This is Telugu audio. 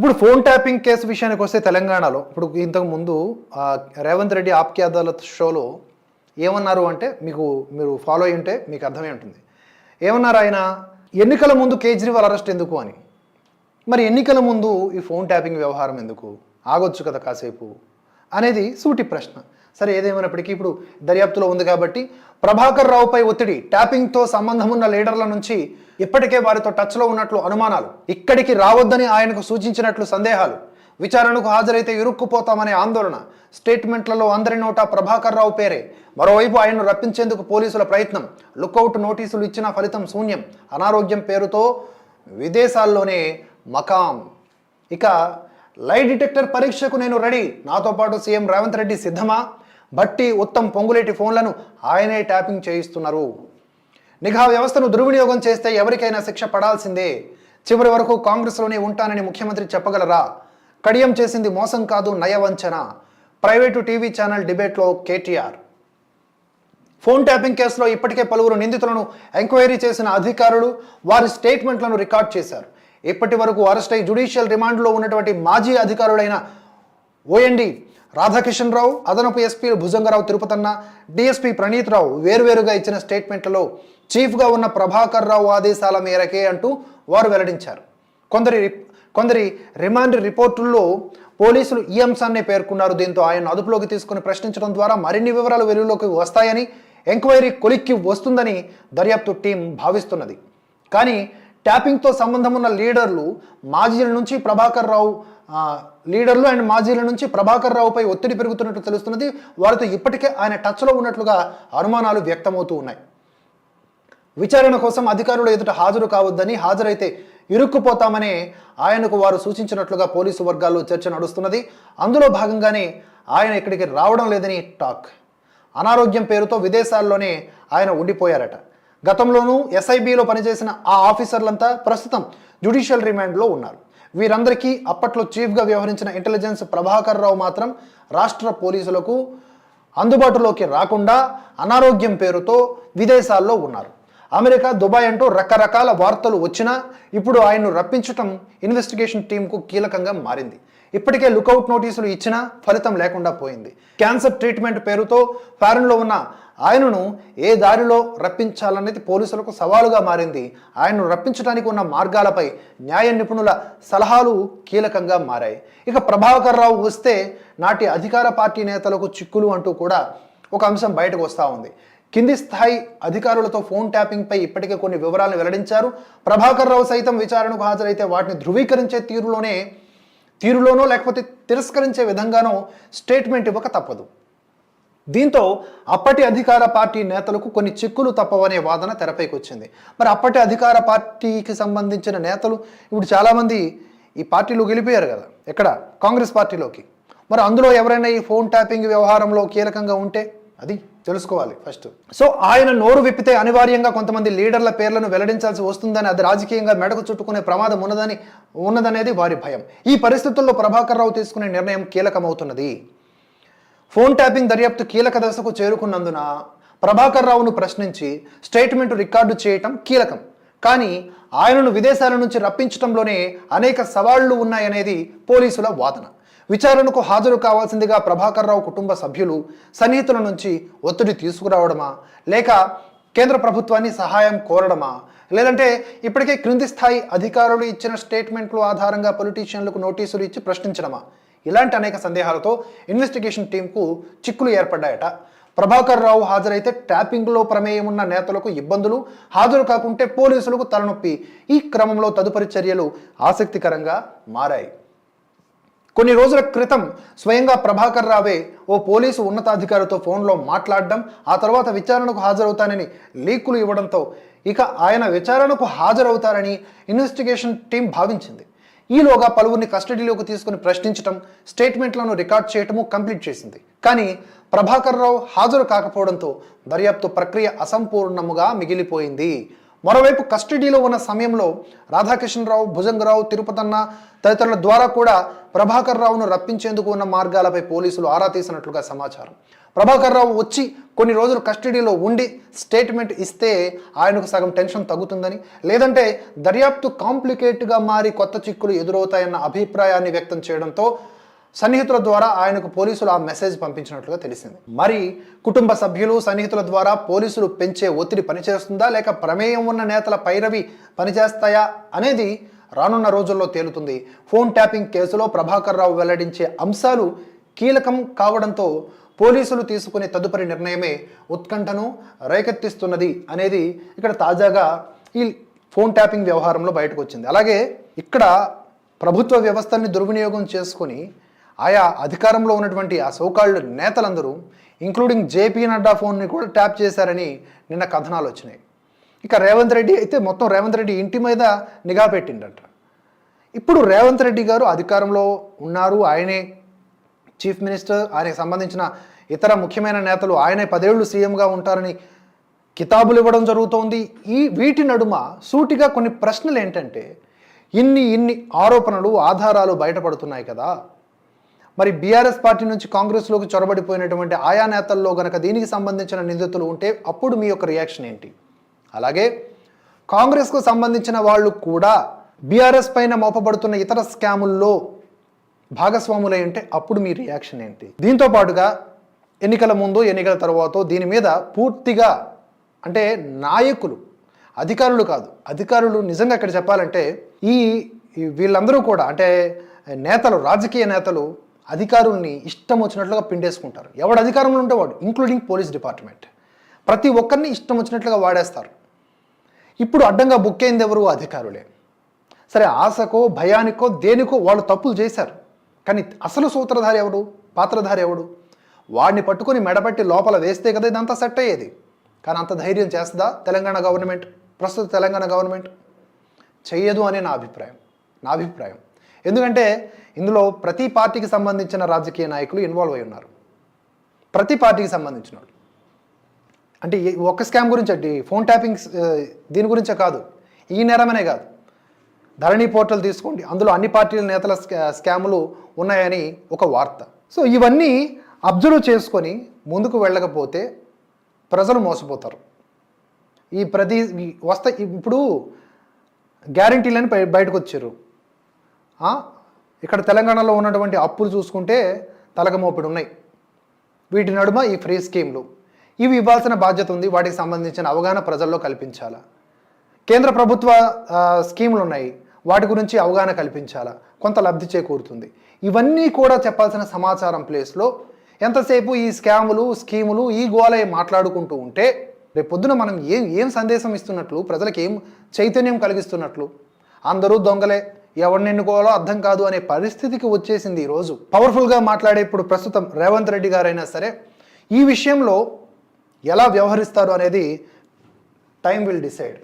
ఇప్పుడు ఫోన్ ట్యాపింగ్ కేసు విషయానికి వస్తే తెలంగాణలో ఇప్పుడు ఇంతకు ముందు రేవంత్ రెడ్డి ఆప్కి అదాలత్ షోలో ఏమన్నారు అంటే మీకు మీరు ఫాలో అయి ఉంటే మీకు అర్థమై ఉంటుంది. ఏమన్నారు ఆయన? ఎన్నికల ముందు కేజ్రీవాల్ అరెస్ట్ ఎందుకు అని. మరి ఎన్నికల ముందు ఈ ఫోన్ ట్యాపింగ్ వ్యవహారం ఎందుకు? ఆగొచ్చు కదా కాసేపు. అనేది సూటి ప్రశ్న. సరే ఏదేమైనప్పటికీ ఇప్పుడు దర్యాప్తులో ఉంది కాబట్టి ప్రభాకర్ రావుపై ఒత్తిడి ట్యాపింగ్తో సంబంధం ఉన్న లీడర్ల నుంచి ఇప్పటికే వారితో టచ్లో ఉన్నట్లు అనుమానాలు ఇక్కడికి రావద్దని ఆయనకు సూచించినట్లు సందేహాలు విచారణకు హాజరైతే ఇరుక్కుపోతామనే ఆందోళన స్టేట్మెంట్లలో అందరి నోటా ప్రభాకర్ రావు పేరే. మరోవైపు ఆయన్ను రప్పించేందుకు పోలీసుల ప్రయత్నం లుకౌట్ నోటీసులు ఇచ్చిన ఫలితం శూన్యం అనారోగ్యం పేరుతో విదేశాల్లోనే మకాం. ఇక లై డిటెక్టర్ పరీక్షకు నేను రెడీ. నాతో పాటు సీఎం రేవంత్ రెడ్డి సిద్ధమా? బట్టి ఉత్తమ్ పొంగులేటి ఫోన్లను ఆయనే ట్యాపింగ్ చేయిస్తున్నారు. నిఘా వ్యవస్థను దుర్వినియోగం చేస్తే ఎవరికైనా శిక్ష పడాల్సిందే. చివరి వరకు కాంగ్రెస్లోనే ఉంటానని ముఖ్యమంత్రి చెప్పగలరా? కడియం చేసింది మోసం కాదు నయవంచన. ప్రైవేటు టీవీ ఛానల్ డిబేట్లో కేటీఆర్. ఫోన్ ట్యాపింగ్ కేసులో ఇప్పటికే పలువురు నిందితులను ఎంక్వైరీ చేసిన అధికారులు వారి స్టేట్మెంట్లను రికార్డ్ చేశారు. ఇప్పటి వరకు అరెస్ట్ అయి జుడిషియల్ రిమాండ్లో ఉన్నటువంటి మాజీ అధికారులైన ఓఎండి రాధాకిషన్ రావు అదనపు ఎస్పీ భుజంగరావు తిరుపతన్న డిఎస్పీ ప్రణీత్ రావు వేరువేరుగా ఇచ్చిన స్టేట్మెంట్లలో చీఫ్గా ఉన్న ప్రభాకర్ రావు ఆదేశాల మేరకే అంటూ వారు వెల్లడించారు. కొందరి కొందరి రిమాండ్ రిపోర్టుల్లో పోలీసులు ఈ అంశాన్నే పేర్కొన్నారు. దీంతో ఆయన అదుపులోకి తీసుకుని ప్రశ్నించడం ద్వారా మరిన్ని వివరాలు వెలుగులోకి వస్తాయని ఎంక్వైరీ కొలిక్కి వస్తుందని దర్యాప్తు టీం భావిస్తున్నది. కానీ ట్యాపింగ్తో సంబంధం ఉన్న లీడర్లు మాజీల నుంచి ప్రభాకర్ రావు లీడర్లు అండ్ మాజీల నుంచి ప్రభాకర్ రావుపై ఒత్తిడి పెరుగుతున్నట్లు తెలుస్తున్నది. వారితో ఇప్పటికే ఆయన టచ్లో ఉన్నట్లుగా అనుమానాలు వ్యక్తమవుతూ ఉన్నాయి. విచారణ కోసం అధికారులు ఎదుట హాజరు కావద్దని హాజరైతే ఇరుక్కుపోతామని ఆయనకు వారు సూచించినట్లుగా పోలీసు వర్గాల్లో చర్చ నడుస్తున్నది. అందులో భాగంగానే ఆయన ఇక్కడికి రావడం లేదని టాక్. అనారోగ్యం పేరుతో విదేశాల్లోనే ఆయన ఉండిపోయారట. గతంలోనూ ఎస్ఐబిలో పనిచేసిన ఆ ఆఫీసర్లంతా ప్రస్తుతం జ్యుడిషియల్ రిమాండ్లో ఉన్నారు. వీరందరికీ అప్పట్లో చీఫ్గా వ్యవహరించిన ఇంటెలిజెన్స్ ప్రభాకర్ రావు మాత్రం రాష్ట్ర పోలీసులకు అందుబాటులోకి రాకుండా అనారోగ్యం పేరుతో విదేశాల్లో ఉన్నారు. అమెరికా దుబాయ్ అంటూ రకరకాల వార్తలు వచ్చినా ఇప్పుడు ఆయన్ను రప్పించటం ఇన్వెస్టిగేషన్ టీంకు కీలకంగా మారింది. ఇప్పటికే లుకౌట్ నోటీసులు ఇచ్చినా ఫలితం లేకుండా పోయింది. క్యాన్సర్ ట్రీట్మెంట్ పేరుతో ఫారెన్లో ఉన్న ఆయనను ఏ దారిలో రప్పించాలనేది పోలీసులకు సవాలుగా మారింది. ఆయనను రప్పించడానికి ఉన్న మార్గాలపై న్యాయ నిపుణుల సలహాలు కీలకంగా మారాయి. ఇక ప్రభాకర్ రావు వస్తే నాటి అధికార పార్టీ నేతలకు చిక్కులు అంటూ కూడా ఒక అంశం బయటకు వస్తూ ఉంది. కింది స్థాయి అధికారులతో ఫోన్ ట్యాపింగ్పై ఇప్పటికే కొన్ని వివరాలను వెల్లడించారు. ప్రభాకర్ రావు సైతం విచారణకు హాజరైతే వాటిని ధృవీకరించే తీరులోనే తీరులోనో లేకపోతే తిరస్కరించే విధంగానో స్టేట్మెంట్ ఇవ్వక తప్పదు. దీంతో అప్పటి అధికార పార్టీ నేతలకు కొన్ని చిక్కులు తప్పవనే వాదన తెరపైకి వచ్చింది మరి అప్పటి అధికార పార్టీకి సంబంధించిన నేతలు ఇప్పుడు చాలామంది ఈ పార్టీలో గెలిపోయారు కదా ఎక్కడ? కాంగ్రెస్ పార్టీలోకి. మరి అందులో ఎవరైనా ఈ ఫోన్ ట్యాపింగ్ వ్యవహారంలో కీలకంగా ఉంటే అది తెలుసుకోవాలి ఫస్ట్. సో ఆయన నోరు విప్పితే అనివార్యంగా కొంతమంది లీడర్ల పేర్లను వెల్లడించాల్సి వస్తుందని అది రాజకీయంగా మెడకు చుట్టుకునే ప్రమాదం ఉన్నదని ఉన్నదనేది వారి భయం. ఈ పరిస్థితుల్లో ప్రభాకర్ రావు తీసుకునే నిర్ణయం కీలకమవుతున్నది. ఫోన్ ట్యాపింగ్ దర్యాప్తు కీలక దశకు చేరుకున్నందున ప్రభాకర్ రావును ప్రశ్నించి స్టేట్మెంట్ రికార్డు చేయటం కీలకం. కానీ ఆయనను విదేశాల నుంచి రప్పించడంలోనే అనేక సవాళ్ళు ఉన్నాయనేది పోలీసుల వాదన. విచారణకు హాజరు కావాల్సిందిగా ప్రభాకర్ రావు కుటుంబ సభ్యులు సన్నిహితుల నుంచి ఒత్తిడి తీసుకురావడమా లేక కేంద్ర ప్రభుత్వాన్ని సహాయం కోరడమా లేదంటే ఇప్పటికే క్రింది స్థాయి అధికారులు ఇచ్చిన స్టేట్మెంట్లు ఆధారంగా పొలిటీషియన్లకు నోటీసులు ఇచ్చి ప్రశ్నించడమా? ఇలాంటి అనేక సందేహాలతో ఇన్వెస్టిగేషన్ టీంకు చిక్కులు ఏర్పడ్డాయట. ప్రభాకర్ రావు హాజరైతే ట్యాపింగ్లో ప్రమేయం ఉన్న నేతలకు ఇబ్బందులు హాజరు కాకుంటే పోలీసులకు తలనొప్పి. ఈ క్రమంలో తదుపరి చర్యలు ఆసక్తికరంగా మారాయి. కొన్ని రోజుల క్రితం స్వయంగా ప్రభాకర్ రావే ఓ పోలీసు ఉన్నతాధికారితో ఫోన్లో మాట్లాడడం ఆ తర్వాత విచారణకు హాజరవుతానని లీకులు ఇవ్వడంతో ఇక ఆయన విచారణకు హాజరవుతారని ఇన్వెస్టిగేషన్ టీం భావించింది. ఈలోగా పలువురిని కస్టడీలోకి తీసుకుని ప్రశ్నించడం స్టేట్మెంట్లను రికార్డ్ చేయటము కంప్లీట్ చేసింది. కానీ ప్రభాకర్ రావు హాజరు కాకపోవడంతో దర్యాప్తు ప్రక్రియ అసంపూర్ణముగా మిగిలిపోయింది. మరోవైపు కస్టడీలో ఉన్న సమయంలో రాధాకిషన్రావు భుజంగరావు తిరుపతన్న తదితరుల ద్వారా కూడా ప్రభాకర్ రావును రప్పించేందుకు ఉన్న మార్గాలపై పోలీసులు ఆరా తీసినట్లుగా సమాచారం. ప్రభాకర్ రావు వచ్చి కొన్ని రోజులు కస్టడీలో ఉండి స్టేట్మెంట్ ఇస్తే ఆయనకు సగం టెన్షన్ తగ్గుతుందని లేదంటే దర్యాప్తు కాంప్లికేట్గా మారి కొత్త చిక్కులు ఎదురవుతాయన్న అభిప్రాయాన్ని వ్యక్తం చేయడంతో సన్నిహితుల ద్వారా ఆయనకు పోలీసులు ఆ మెసేజ్ పంపించినట్లుగా తెలిసింది. మరి కుటుంబ సభ్యులు సన్నిహితుల ద్వారా పోలీసులు పెంచే ఒత్తిడి పనిచేస్తుందా? లేక ప్రమేయం ఉన్న నేతల పైరవి పనిచేస్తాయా? అనేది రానున్న రోజుల్లో తేలుతుంది. ఫోన్ ట్యాపింగ్ కేసులో ప్రభాకర్ రావు వెల్లడించే అంశాలు కీలకం కావడంతో పోలీసులు తీసుకునే తదుపరి నిర్ణయమే ఉత్కంఠను రేకెత్తిస్తున్నది అనేది ఇక్కడ తాజాగా ఈ ఫోన్ ట్యాపింగ్ వ్యవహారంలో బయటకు వచ్చింది. అలాగే ఇక్కడ ప్రభుత్వ వ్యవస్థని దుర్వినియోగం చేసుకొని ఆయా అధికారంలో ఉన్నటువంటి ఆ సోకాళ్ళు నేతలందరూ ఇంక్లూడింగ్ జేపీ నడ్డా ఫోన్ని కూడా ట్యాప్ చేశారని నిన్న కథనాలు వచ్చినాయి. ఇక రేవంత్ రెడ్డి అయితే మొత్తం రేవంత్ రెడ్డి ఇంటి మీద నిఘా పెట్టిండట. ఇప్పుడు రేవంత్ రెడ్డి గారు అధికారంలో ఉన్నారు ఆయనే చీఫ్ మినిస్టర్ ఆయనకు సంబంధించిన ఇతర ముఖ్యమైన నేతలు ఆయనే పదేళ్ళు సీఎంగా ఉంటారని కితాబులు ఇవ్వడం జరుగుతోంది. ఈ వీటి నడుమ సూటిగా కొన్ని ప్రశ్నలు ఏంటంటే ఇన్ని ఇన్ని ఆరోపణలు ఆధారాలు బయటపడుతున్నాయి కదా. మరి బీఆర్ఎస్ పార్టీ నుంచి కాంగ్రెస్లోకి చొరబడిపోయినటువంటి ఆయా నేతల్లో గనక దీనికి సంబంధించిన నిందితులు ఉంటే అప్పుడు మీ యొక్క రియాక్షన్ ఏంటి? అలాగే కాంగ్రెస్కు సంబంధించిన వాళ్ళు కూడా బీఆర్ఎస్ పైన మోపబడుతున్న ఇతర స్కాముల్లో భాగస్వాములై ఉంటే అప్పుడు మీ రియాక్షన్ ఏంటి? దీంతో పాటుగా ఎన్నికల ముందు ఎన్నికల తర్వాత దీని మీద పూర్తిగా అంటే నాయకులు అధికారులు కాదు అధికారులు నిజంగా ఇక్కడ చెప్పాలంటే ఈ ఈ వీళ్ళందరూ కూడా అంటే నేతలు రాజకీయ నేతలు అధికారుల్ని ఇష్టం వచ్చినట్లుగా పిండేసుకుంటారు. ఎవడు అధికారంలో ఉంటే వాడు ఇంక్లూడింగ్ పోలీస్ డిపార్ట్మెంట్ ప్రతి ఒక్కరిని ఇష్టం వచ్చినట్లుగా వాడేస్తారు. ఇప్పుడు అడ్డంగా బుక్ అయింది ఎవరు? అధికారులే. సరే ఆశకో భయానికో దేనికో వాళ్ళు తప్పులు చేశారు. కానీ అసలు సూత్రధారి ఎవడు? పాత్రధారి ఎవడు? వాడిని పట్టుకొని మెడపట్టి లోపల వేస్తే కదా ఇదంతా సెట్ అయ్యేది. కానీ అంత ధైర్యం చేస్తుందా తెలంగాణ గవర్నమెంట్? ప్రస్తుత తెలంగాణ గవర్నమెంట్? చేయదు అనే నా అభిప్రాయం. నా అభిప్రాయం. ఎందుకంటే ఇందులో ప్రతి పార్టీకి సంబంధించిన రాజకీయ నాయకులు ఇన్వాల్వ్ అయి ఉన్నారు. ప్రతి పార్టీకి సంబంధించిన వాళ్ళు అంటే ఒక్క స్కామ్ గురించి అండి ఫోన్ ట్యాపింగ్ దీని గురించే కాదు. ఈ నేరమనే కాదు. ధరణి పోర్టల్ తీసుకోండి. అందులో అన్ని పార్టీల నేతల స్కా- స్కాములు ఉన్నాయని ఒక వార్త. సో ఇవన్నీ అబ్జర్వ్ చేసుకొని ముందుకు వెళ్ళకపోతే ప్రజలు మోసపోతారు. ఈ ప్రతి వస్త ఇప్పుడు గ్యారంటీలని బయ బయటకు వచ్చారు. ఇక్కడ తెలంగాణలో ఉన్నటువంటి అప్పులు చూసుకుంటే తలకమోపిడి ఉన్నాయి. వీటి నడుమ ఈ ఫ్రీ స్కీమ్లు. ఇవి ఇవ్వాల్సిన బాధ్యత ఉంది. వాటికి సంబంధించిన అవగాహన ప్రజల్లో కల్పించాలా. కేంద్ర ప్రభుత్వ స్కీములు ఉన్నాయి. వాటి గురించి అవగాహన కల్పించాలా. కొంత లబ్ధి చేకూరుతుంది. ఇవన్నీ కూడా చెప్పాల్సిన సమాచారం ప్లేస్లో ఎంతసేపు ఈ స్కాములు స్కీములు ఈ గోలే మాట్లాడుకుంటూ ఉంటే రేపు మనం ఏం ఏం సందేశం ఇస్తున్నట్లు ప్రజలకు ఏం చైతన్యం కలిగిస్తున్నట్లు? అందరూ దొంగలే. ఎవరిని ఎన్నుకోవాలో అర్థం కాదు అనే పరిస్థితికి వచ్చేసింది ఈరోజు పవర్ఫుల్గా మాట్లాడే ఇప్పుడు ప్రస్తుతం రేవంత్ రెడ్డి గారైనా సరే ఈ విషయంలో ఎలా వ్యవహరిస్తారు అనేది టైం విల్ డిసైడ్.